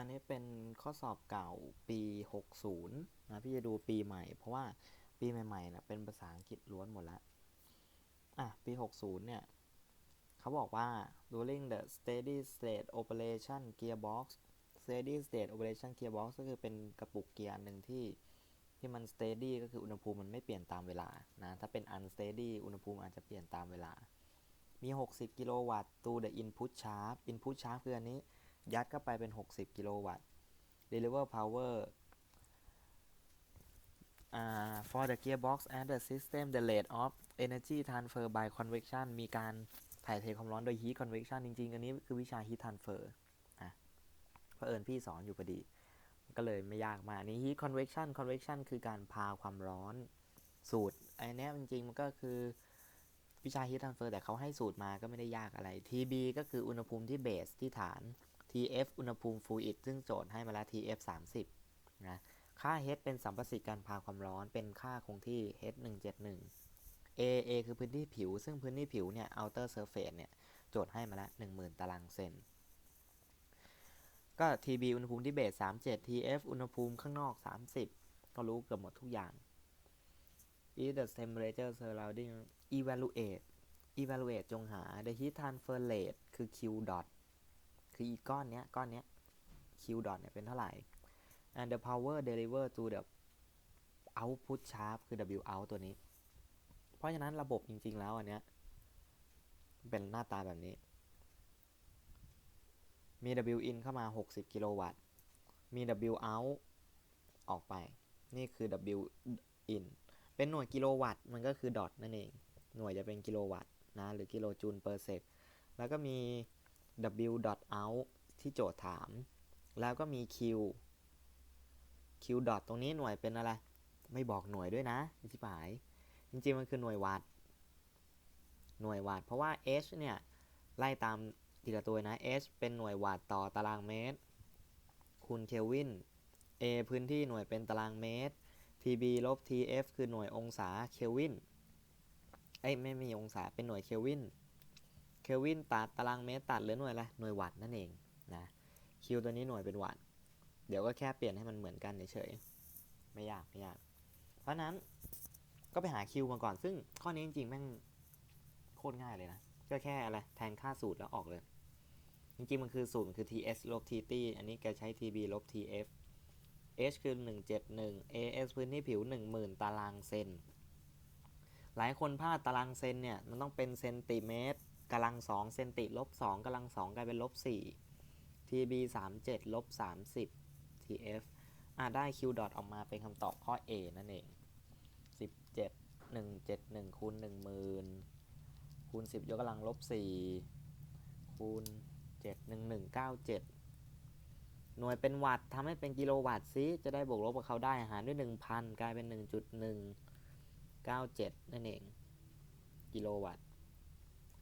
อันนี้เป็นข้อสอบเก่าปี 60 นะพี่จะดูปีใหม่ เพราะว่าปีใหม่ๆนะเป็นภาษาอังกฤษล้วนหมดล้วอะปี 60 เนี่ยเขาบอกว่า during the steady state operation gearbox steady state operation gearbox ก็คือเป็นกระปุกเกียร์อันหนึ่งที่ที่มัน steady ก็คืออุณหภูมิมันไม่เปลี่ยนตามเวลานะถ้าเป็น unsteady อุณหภูมิอาจจะเปลี่ยนตามเวลา มี 60 กิโลวัตต์ to the input shaft input shaft คืออันนี้ ยัดเข้าไปเป็น 60 กิโลวัตต์ deliver power uh, for the gearbox and the system the rate of energy transfer by convection มีการถ่ายเทความร้อนโดย heat convection จริง ๆ อันนี้คือวิชา heat transfer อะเพราะเอิญพี่สอนอยู่พอดี ก็เลยไม่ยากมากอันนี้ heat convection convection คือการพาความร้อนสูตรไอ้นี้จริงๆ มันก็คือวิชา heat transfer แต่เขาให้สูตรมาก็ไม่ได้ยากอะไร TB ก็คืออุณหภูมิที่เบสที่ฐาน TF อุณหภูมิฟลูอิดซึ่งโจทย์ให้มาแล้ว TF 30นะค่า H เป็นสัมประสิทธิ์การพาความร้อนเป็นค่าคงที่ H 171 A A คือพื้นที่ผิว ซึ่งพื้นที่ผิวเนี่ย outer surface เนี่ย โจทย์ให้มาแล้ว10,000 ตารางเซนก็ TB อุณหภูมิที่เบส37 TF อุณหภูมิข้างนอก 30 ก็รู้เกือบหมดทุกอย่าง is the temperature surrounding evaluate evaluate จงหา the heat transfer rate คือ Q dot คืออีกก้อนเนี้ยก้อนเนี้ย Q dot เนี่ยเป็นเท่าไหร่ and the power deliver to the output shaft คือ W out ตัวนี้ เพราะฉะนั้นระบบจริง ๆ แล้วอันเนี้ย เป็นหน้าตาแบบนี้ มี W in เข้ามา 60 กิโลวัตต์ มี W out ออกไป นี่คือ W in เป็นหน่วยกิโลวัตต์ มันก็คือดอทนั่นเอง หน่วยจะเป็นกิโลวัตต์นะ หรือกิโลจูลเปอร์เซกแล้วก็มี w dot out ที่โจทย์ถาม แล้วก็มี q q dot ตรงนี้หน่วยเป็นอะไร ไม่บอกหน่วยด้วยนะอธิบาย จริงๆ มันคือหน่วยวัตต์หน่วยวัตต์เพราะว่า h เนี่ย ไล่ตามทีละตัวนะ h เป็นหน่วยวัตต์ต่อตารางเมตร คูณเคลวิน a พื้นที่หน่วยเป็นตารางเมตร tb ลบ tf คือหน่วยองศาเคลวินเอ้ยไม่มีองศาเป็นหน่วยเคลวิน ลวินตัดตารางเมตรตัดเหลือหน่วยอะไรหน่วยวัตต์นั่นเองนะคิวตัวนี้หน่วยเป็นวัตต์เดี๋ยวก็แค่เปลี่ยนให้มันเหมือนกันเฉยๆไม่ยากไม่ยาก เพราะนั้นก็ไปหาคิวมาก่อน ซึ่งข้อนี้จริงๆแม่งโคตรง่ายเลยนะก็แค่อะไรแทนค่าสูตรแล้วออกเลย จริงๆมันคือสูตรมันคือ ts ลบ tt อันนี้แกใช้ tb ลบ tf h คือ 171 as พื้นที่ผิว 10,000 ตารางเซน หลายคนพลาดตารางเซนเนี่ย มันต้องเป็นเซนติเมตร กำลังสองเซนติลบสองกำลังสองกลายเป็นลบสี่ tb สามเจ็ดลบสามสิบ tf อ่าได้ q dot ออกมาเป็นคำตอบข้อ A นั่นเองสิบเจ็ดหนึ่งเจ็ดหนึ่งคูณหนึ่งหมื่นคูณสิบยกกำลังลบสี่คูณเจ็ดหนึ่งหนึ่งเก้าเจ็ดหน่วยเป็นวัตต์ทำให้เป็นกิโลวัตต์ซิจะได้บวกลบกับเขาได้หารด้วยหนึ่งพันกลายเป็นหนึ่งจุดหนึ่งเก้าเจ็ดนั่นเอง กิโลวัตต์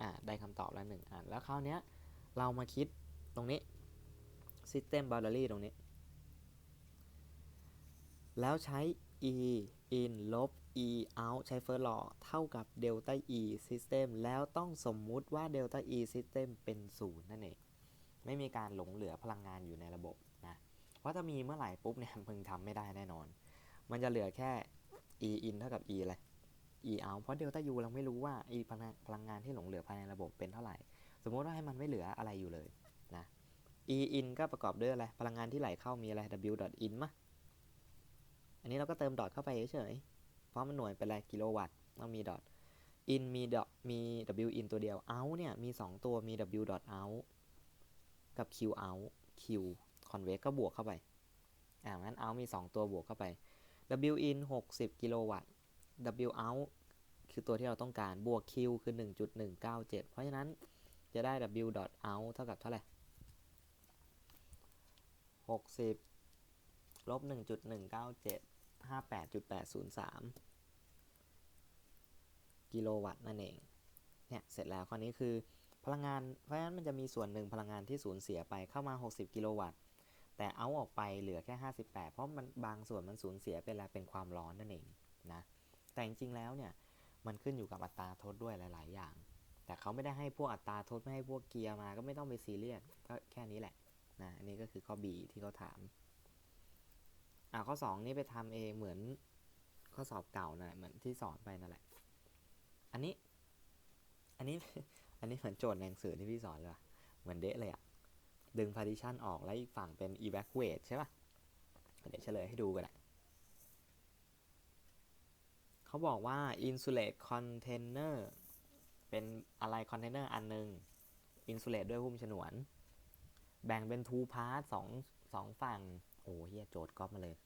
อ่าได้คำตอบแล้วหนึ่งอัน แล้วคราวเนี้ยเรามาคิดตรงนี้ system boundary ตรงนี้ แล้วใช้ e in ลบ e out ใช้ first law เท่ากับ delta e system แล้วต้องสมมุติว่า delta e system เป็นศูนย์นั่นเอง ไม่มีการหลงเหลือพลังงานอยู่ในระบบนะ เพราะถ้ามีเมื่อไหร่ปุ๊บเนี่ยมึงทำไม่ได้แน่นอน มันจะเหลือแค่ e in เท่ากับ e อะไร e out เพราะ delta u เราไม่รู้ว่า e พลังงานที่หลงเหลือภายในระบบเป็นเท่าไหร่ สมมติว่าให้มันไม่เหลืออะไรอยู่เลยนะ e in ก็ประกอบด้วยอะไร พลังงานที่ไหลเข้ามีอะไร w dot in มะอันนี้เราก็เติมดอทเข้าไปเฉยๆเพราะมันหน่วยเป็นอะไรกิโลวัตต์ต้องมีดอท in มีดอทมี w in ตัวเดียว out เนี่ยมี 2 ตัวมี w dot out กับ q out q convert ก็บวกเข้าไป อ่างั้น out มี 2 ตัวบวกเข้าไป w in 60 กิโลวัตต์ w out คือตัวที่เราต้องการบวก q คือ 1.197 เพราะฉะนั้นจะได้ w dot out เท่ากับเท่าไหร่60ลบ1.197 58.803 กิโลวัตต์นั่นเอง เนี่ย เสร็จแล้วข้อนี้คือพลังงาน เพราะฉะนั้นมันจะมีส่วนหนึ่งพลังงานที่สูญเสียไปเข้ามา 60 กิโลวัตต์ แต่เอาออกไปเหลือแค่ 58 เพราะมันบางส่วนมันสูญเสียเป็นอะไรเป็นความร้อนนั่นเองนะ แต่จริงๆแล้วเนี่ย มันขึ้นอยู่กับอัตราทดด้วยหลาย ๆ อย่าง แต่เขาไม่ได้ให้พวกอัตราทดไม่ให้พวกเกียร์มาก็ไม่ต้องไปซีเรียสก็แค่นี้แหละนะอันนี้ก็คือข้อ B ที่เขาถามอ่าข้อ 2 นี่ไปทำเองเหมือนข้อสอบเก่านะเหมือนที่สอนไปนั่นแหละ อันนี้ อันนี้ อันนี้เหมือนโจทย์ในหนังสือที่พี่สอนเลยว่ะเหมือนเดะเลยอะดึง partition ออกแล้วอีกฝั่งเป็น evacuate ใช่ปะเดี๋ยวเฉลยให้ดูกันแหละ เขาบอกว่า insulate container เป็นอะไร container อันหนึ่ง insulate ด้วยหุ้มฉนวน แบ่งเป็น two part สองสองฝั่ง โอ้เฮียโจทย์ก๊อปมาเลย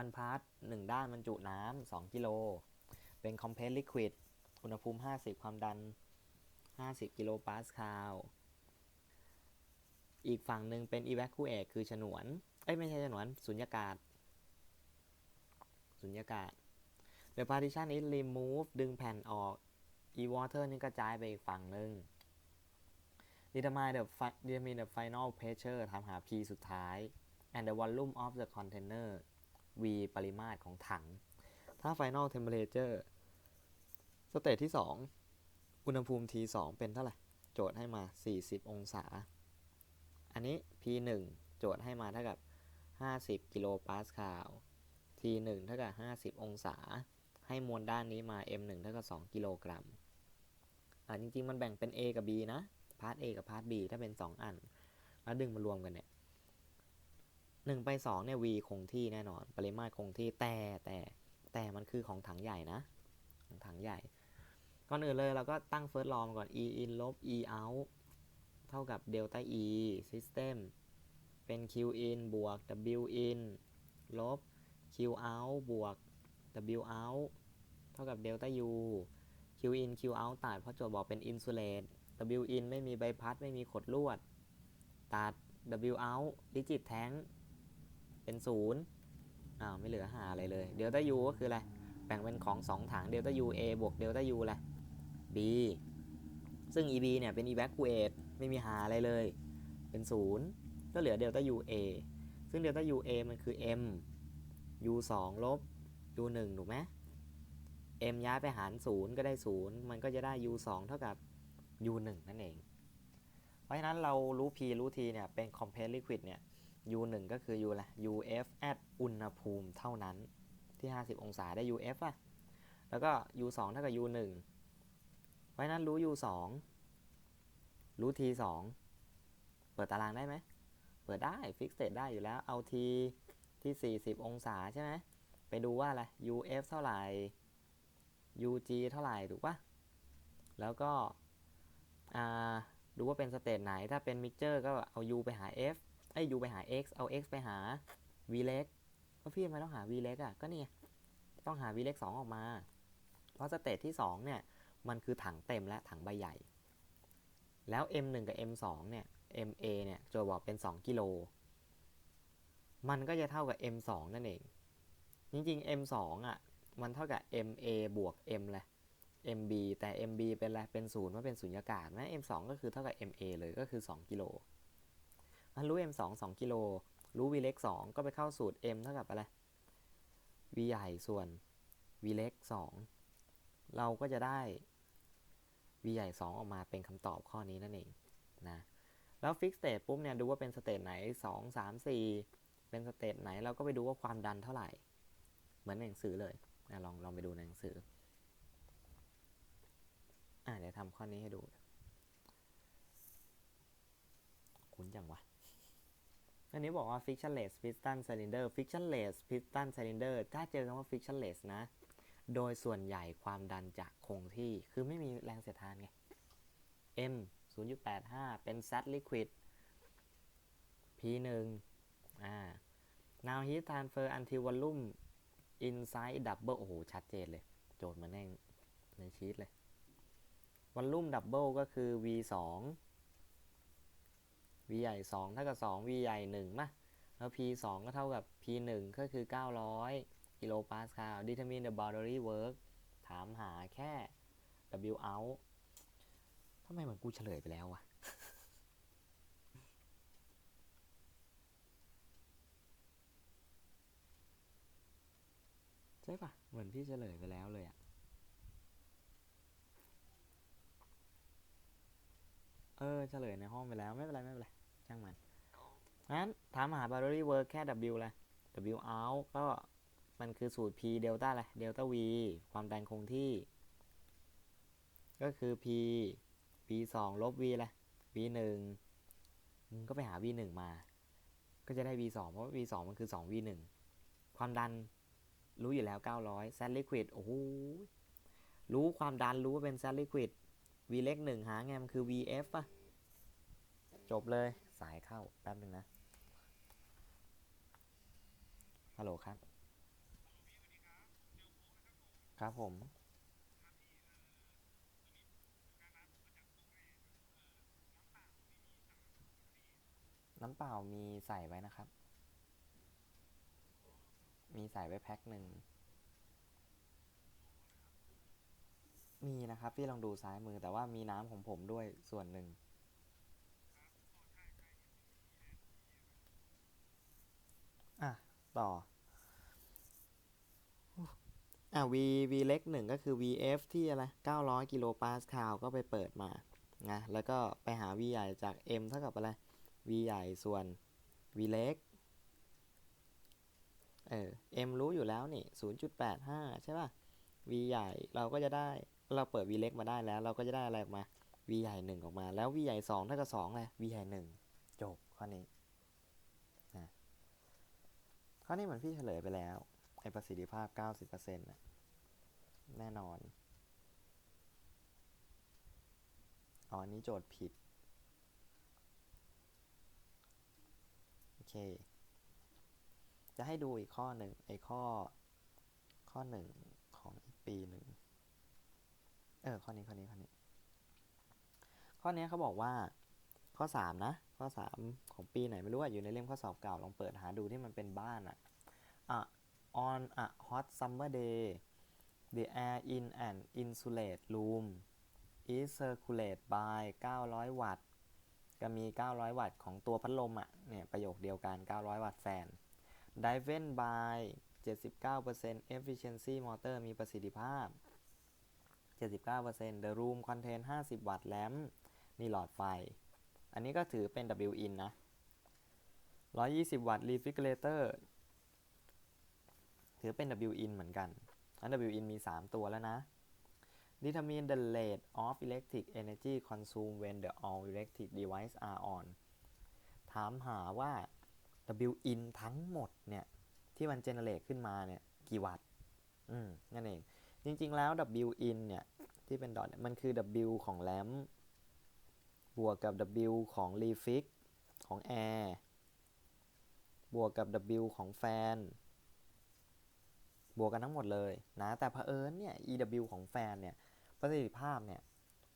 one part หนึ่งด้านบรรจุน้ำสองกิโล เป็น compressed liquid อุณหภูมิ 50 ความดัน 50 กิโลปาสคาล อีกฝั่งหนึ่งเป็น evacuate คือฉนวน เอ้ย ไม่ใช่ฉนวน สุญญากาศ สุญญากาศ the partition is removed ดึงแผ่นออก e water นี่กระจายไปอีกฝั่งหนึ่ง determine the determine the final pressure ทำหา P สุดท้าย and the volume of the container V ปริมาตรของถัง ถ้า final temperature สเตจที่ 2 อุณหภูมิ T 2เป็นเท่าไหร่ โจทย์ให้มา 40 องศา อันนี้ P 1โจทย์ให้มาเท่ากับ 50 กิโลปาสคาล T 1เท่ากับ 50 องศา ให้มวลด้านนี้มา M 1 เท่ากับ2กิโลกรัมอ่าจริงๆ มันแบ่งเป็น A กับ B นะพาร์ท A กับพาร์ท B ถ้าเป็น 2 อัน แล้วดึงมารวมกันเนี่ย1ไป2เนี่ย V คงที่แน่นอน ปริมาตรคงที่แต่แต่แต่มันคือของถังใหญ่นะ ของถังใหญ่ ก่อนอื่นเลยเราก็ตั้ง first law มก่อน e in ลบ e out เท่ากับ delta e system เป็น q in บวก w in ลบ q out บวก w out ท่ากับ delta u q in q out ตัดเพราะโจทย์บอกเป็น insulate w in ไม่มีใบพัดไม่มีขดลวด ตัด w out digit tank เป็นศูนย์อ้าวไม่เหลือหาอะไรเลย delta u ก็คืออะไร แบ่งเป็นของ 2 ถัง delta u a บวก delta u อะไร b ซึ่ง eb เนี่ยเป็น evacuate ไม่มีหาอะไรเลย เป็นศูนย์ก็เหลือ delta u a ซึ่ง delta u a มันคือ m u 2ลบ u 1ถูกไหม m ย้ายไปหาร 0 ก็ได้ 0 มันก็จะได้ u 2เท่ากับ u 1นั่นเอง เพราะฉะนั้นเรารู้ p รู้ t เนี่ย เป็น compressed liquid เนี่ย u 1ก็คือ u อะ uf at อุณหภูมิเท่านั้นที่ 50 องศาได้ uf อะ แล้วก็ u 2เท่ากับ u 1เพราะฉะนั้นรู้ u 2รู้ t 2เปิดตารางได้ไหม เปิดได้ fix state ได้อยู่แล้ว เอา t ที่ 40 องศาใช่ไหม ไปดูว่าอะไร uf เท่าไหร่ ug เท่าไหร่ถูกปะแล้วก็ดูว่าเป็นสเตจไหน ถ้าเป็น mixture ก็เอา u ไปหา f ไอ้ u ไปหา x เอา x ไปหา v เล็กก็พี่ทำไมต้องหา v เล็กอะ ก็นี่ต้องหา v เล็ก2ออกมา เพราะสเตจที่ 2 เนี่ย มันคือถังเต็มและถังใบใหญ่ แล้ว m 1 กับ m 2 เนี่ย ma เนี่ยโจทย์บอกเป็น 2 กิโล มันก็จะเท่ากับ m 2 นั่นเอง จริงๆ m 2 อะ มันเท่ากับ ma บวก m แหละ mb แต่ mb เป็นอะไรเป็นศูนย์ว่าเป็นสุญญากาศนะ m 2ก็คือเท่ากับ ma เลยก็คือ 2 กิโลมันรู้ m 2 2กิโลรู้ v เล็ก2ก็ไปเข้าสูตร m เท่ากับอะไร v ใหญ่ส่วน v เล็ก2เราก็จะได้ v ใหญ่ 2 ออกมาเป็นคำตอบข้อนี้นั่นเองนะแล้ว fix state ปุ๊บเนี่ยดูว่าเป็นสเตจไหน 2 3 4 เป็นสเตจไหนเราก็ไปดูว่าความดันเท่าไหร่ เหมือนในหนังสือเลย นะลองลองไปดูในหนังสืออะเดี๋ยวทำข้อนี้ให้ดู คุ้นจังวะอันนี้บอกว่า frictionless piston cylinder frictionless piston cylinder ถ้าเจอคำว่า frictionless นะ โดยส่วนใหญ่ความดันจะคงที่ คือไม่มีแรงเสียดทานไง M 0.85 เป็น sat liquid P 1อ่า now heat transfer until volume inside double โอ้โห ชัดเจนเลย โจทย์มาแน่งในชีตเลย volume double ก็คือ V 2 V ใหญ่ 2 เท่ากับ 2 V ใหญ่1มาแล้ว P 2 ก็เท่ากับ P 1 ก็คือ 900 กิโลปาสคาล determine the boundary work ถามหาแค่ W out ทำไมเหมือนกูเฉลยไปแล้ววะ ช่ปะเหมือนพี่เฉลยไปแล้วเลยอะเออเฉลยในห้องไปแล้วไม่เป็นไรไม่เป็นไรช่างมันงั้นถามหา boundary work แค่ W เลย W out ก็มันคือสูตร P เดลต้าอะไรเดลต้า V ความดันคงที่ ก็คือ P P 2ลบ V อะไร V 1มึงก็ไปหา V 1มา ก็จะได้ V 2เพราะว่า V 2มันคือ 2 V 1ความดัน รู้อยู่แล้ว 900 z liquid โอ้โหรู้ความดันรู้ว่าเป็น z liquid V เล็กหนึ่งหาไงมันคือ VF ป่ะ จบเลยสายเข้า แป๊บนึงนะ ฮัลโหลครับ ครับผม น้ำเปล่ามีใส่ไว้นะครับ มีใส่ไว้แพ็คหนึ่ง มีนะครับพี่ลองดูซ้ายมือแต่ว่ามีน้ำของผมด้วยส่วนหนึ่ง อะ ต่อ อะ V V เล็กหนึ่งก็คือ VF ที่อะไร 900 กิโลปาสคาลก็ไปเปิดมานะแล้วก็ไปหา V ใหญ่จาก M เท่ากับอะไร V ใหญ่ส่วน V เล็ก เออ M รู้อยู่แล้วนี่ 0.85 ใช่ป่ะ V ใหญ่เราก็จะได้เราเปิด V เล็กมาได้แล้ว เราก็จะได้อะไรออกมา V ใหญ่ 1 ออกมา แล้ว V ใหญ่2เท่ากับ2เลย V ใหญ่ 1 จบข้อนี้นะข้อนี้เหมือนพี่เฉลยไปแล้วไอประสิทธิภาพ 90%นะแน่นอนอ๋อนนี้โจทย์ผิด โอเค จะให้ดูอีกข้อหนึ่งไอข้อ ข้อหนึ่งของอีกปีหนึ่งเออข้อนี้ข้อนี้ข้อนี้ ข้อนี้เขาบอกว่าข้อ3นะข้อ3ของปีไหนไม่รู้อะอยู่ในเล่มข้อสอบเก่าลองเปิดหาดูที่มันเป็นบ้านอะอะ on a hot summer day the air in an insulated room is circulated by 900 วัตต์ก็มี 900 วัตต์ของตัวพัดลมอะเนี่ยประโยคเดียวกัน 900 วัตต์แฟน driven by 79% efficiency motor มีประสิทธิภาพ 79% the room contain 50 วัตต์แลมนี่หลอดไฟ อันนี้ก็ถือเป็น W in นะ 120 วัตต์ refrigerator ถือเป็น W in เหมือนกันอัน W in มี 3 ตัวแล้วนะ determine the rate of electric energy consumed when the all electric device are on ถามหาว่า W in ทั้งหมดเนี่ยที่มัน generate ขึ้นมาเนี่ยกี่วัตต์อืมนั่นเอง จริง ๆ แล้ว W in เนี่ยที่เป็นดอทเนี่ยมันคือ W ของแลมบวกกับ W ของ refix ของ air บวกกับ W ของแฟน บวกกันทั้งหมดเลยนะแต่เผอิญเนี่ย EW ของแฟนเนี่ยประสิทธิภาพเนี่ย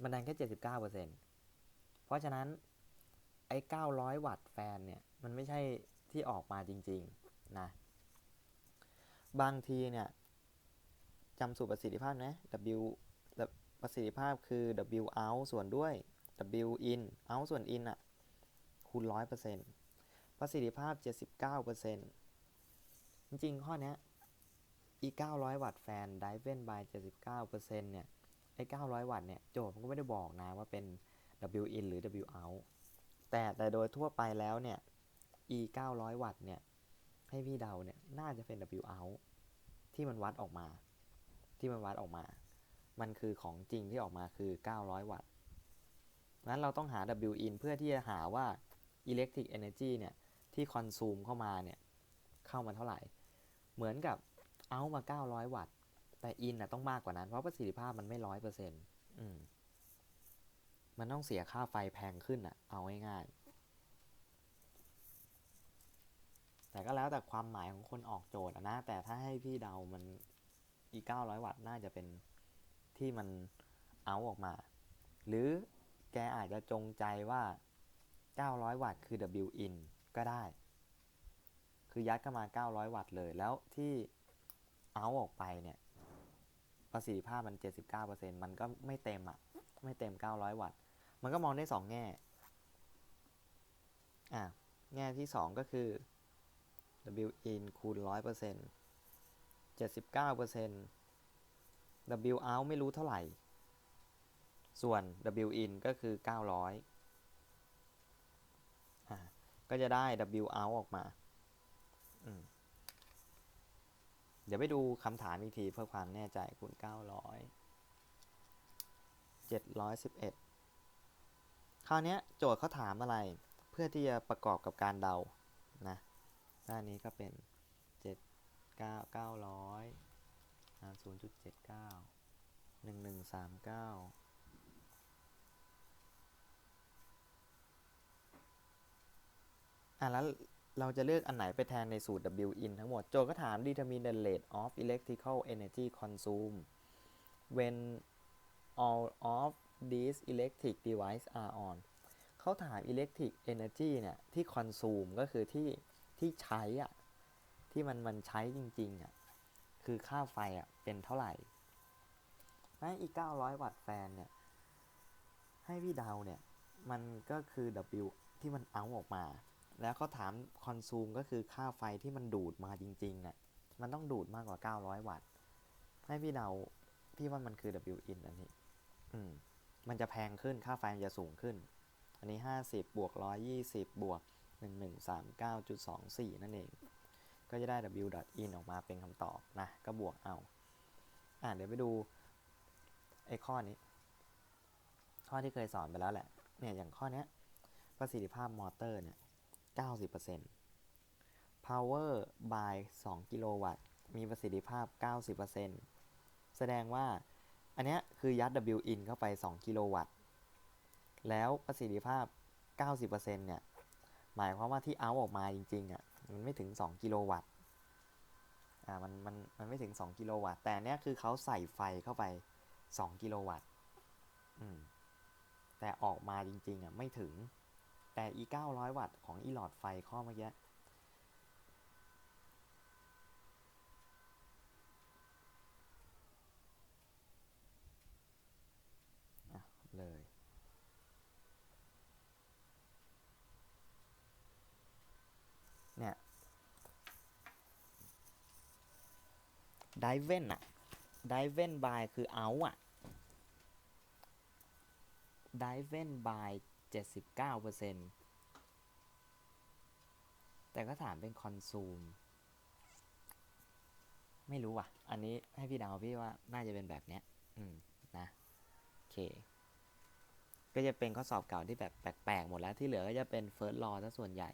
มันดันแค่ 79%เพราะฉะนั้นไอ้ 900 วัตต์แฟนเนี่ย มันไม่ใช่ ที่ออกมาจริงๆนะบางทีเนี่ยจำสูตรประสิทธิภาพนะ W ประสิทธิภาพคือ W out ส่วนด้วย W in out ส่วน in อะคูณ 100%ประสิทธิภาพ 79%จริงๆ ข้อนี้อี 900 วัตต์แฟน driven by 79%เนี่ยไอ้900 วัตต์เนี่ยโจทย์มันก็ไม่ได้บอกนะว่าเป็น W in หรือ W out แต่แต่โดยทั่วไปแล้วเนี่ย e 900 วัตต์เนี่ย ให้พี่เดาเนี่ย น่าจะเป็น W out ที่มันวัดออกมา ที่มันวัดออกมา มันคือของจริงที่ออกมาคือ 900 วัตต์งั้นเราต้องหา W in เพื่อที่จะหาว่า electric energy เนี่ย ที่คอนซูมเข้ามาเนี่ย เข้ามาเท่าไหร่ เหมือนกับเอามา 900 วัตต์ แต่ in น่ะต้องมากกว่านั้น เพราะประสิทธิภาพมันไม่ร้อยเปอร์เซ็นต์มันต้องเสียค่าไฟแพงขึ้นอะ เอาง่ายๆ แต่ก็แล้วแต่ความหมายของคนออกโจทย์นะ แต่ถ้าให้พี่เดามันอีเก900วัตต์น่าจะเป็นที่มันเอาออกมา หรือแกอาจจะจงใจว่า 900 วัตต์คือ W in ก็ได้ คือยัดเข้ามา 900 วัตต์เลย แล้วที่เอาออกไปเนี่ย ประสิทธิภาพมัน 79%มันก็ไม่เต็มอะไม่เต็ม 900 วัตต์ มันก็มองได้ 2 แง่ อะ แง่ที่ 2 ก็คือ W in คูณ 100% 79% W out ไม่รู้เท่าไหร่ ส่วน W in ก็คือ 900อ่าก็จะได้ W out ออกมาอืมเดี๋ยวไปดูคำถามอีกทีเพื่อความแน่ใจคูณ 900 711 คราวนี้โจทย์เขาถามอะไร เพื่อที่จะประกอบกับการเดานะ ด้านนี้ก็เป็น 7 9 900หาร0.79 1139อะแล้วเราจะเลือกอันไหนไปแทนในสูตร W in ทั้งหมด โจก็ถาม determine the rate of electrical energy consumed when all of these electric devices are on เขาถาม electric energy เนี่ย ที่ consume ก็คือที่ ที่ใช้อะที่มันมันใช้จริงๆอะคือค่าไฟอะเป็นเท่าไหร่ให้อีก 900 วัตต์แฟนเนี่ย ให้พี่เดาเนี่ย มันก็คือ W ที่มันเอาออกมา แล้วเขาถาม consume ก็คือค่าไฟที่มันดูดมาจริงๆเนี่ยมันต้องดูดมากกว่า 900 วัตต์ ให้พี่เดาพี่ว่ามันคือ W in อันนี้ อืม มันจะแพงขึ้นค่าไฟมันจะสูงขึ้น อันนี้ 50 บวก 120 บวก 1139.24 นั่นเอง ก็จะได้ W in ออกมาเป็นคำตอบนะ ก็บวกเอา อ่าเดี๋ยวไปดูไอ้ข้อนี้ ข้อที่เคยสอนไปแล้วแหละ เนี่ยอย่างข้อนี้ประสิทธิภาพมอเตอร์เนี่ย 90% power by 2 กิโลวัตต์ มีประสิทธิภาพ 90%แสดงว่าอันนี้คือยัด W in เข้าไป 2 กิโลวัตต์ แล้วประสิทธิภาพ 90%เนี่ย หมายความว่าที่เอาออกมาจริงๆอะมันไม่ถึง 2 กิโลวัตต์อ่ามันมันมันไม่ถึง 2 กิโลวัตต์ แต่เนี้ยคือเขาใส่ไฟเข้าไป 2 กิโลวัตต์อืมแต่ออกมาจริงๆอะไม่ถึงแต่อี900 วัตต์ของอีหลอดไฟข้อเมื่อกี้ อะ เลย เนี่ย ไดเวนอะไดเวนบายคือเอาอะไดเวนบาย79%แต่ก็ถามเป็นคอนซูม ไม่รู้ว่ะ อันนี้ให้พี่ดาวพี่ว่าน่าจะเป็นแบบเนี้ย อืม นะโอเค ก็จะเป็นข้อสอบเก่าที่แบบแปลกๆหมดแล้วที่เหลือก็จะเป็นเฟิร์สลอซะส่วนใหญ่